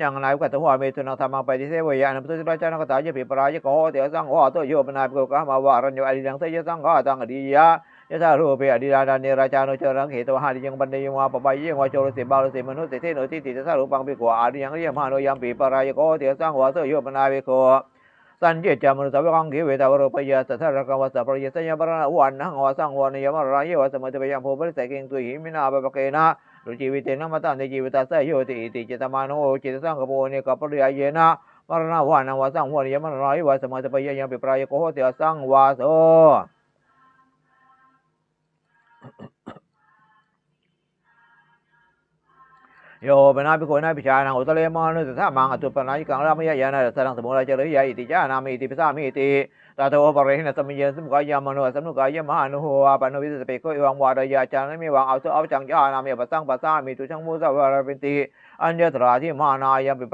อยังนายกัตหัวเมตุนังธรรมังไปฏิเสวยานัมตุสราชานกตายะปิปรายะโกเตสังโฆโตโยปนาปิโกกามาวารัญโยอริยังเตยสังฆาตังอดียะยะธารูเปอดีราดาเนราชาโนเจรังเหตวหาริยังบันเดยังวาปปายยังวาโจรสิบาลสิมนุสิเทโนติติสารูปังปิโกอาริยังเรียมหาโนยังปิปรายะโกเตสังโฆโตโยปนาปิโกสัญเจจามนุสาวกังกิเวตาวโรปยาสัทธารกังวัสสะปริยสัญญาปรณะวันนังวาสังวานยมรายวัสมติปยังภูปริสัยเกงตุหิมินาปะปะเกนะ ดุจีวิเตนะมตันในจีวิตาสยโยติอิติจิตมานุโอจิตสังกโปเนกปริยเยนะมรณะวานังวาสังวานยมรณะวิวาสมาสปยยังปิปรายโกโหติอสังวาโส โยเป็นนาพิโกนาพิชานังอุตเลมอนุสสะมังอตุปนายิกังรามยะยานาสังสมุราจริยะอิติจานามิอิติปิสามิอิติตาโตปะเรหินะสมิเยสมุกายามโนสมุกายมหานุหัวปนุวิสสเปโกอิวังวาดยาจานะมิวังเอาเตเอาจังยานามิปัสสังปัสสามิตุชังมุสาวาราปินติอัญญตราที่มานายามปิป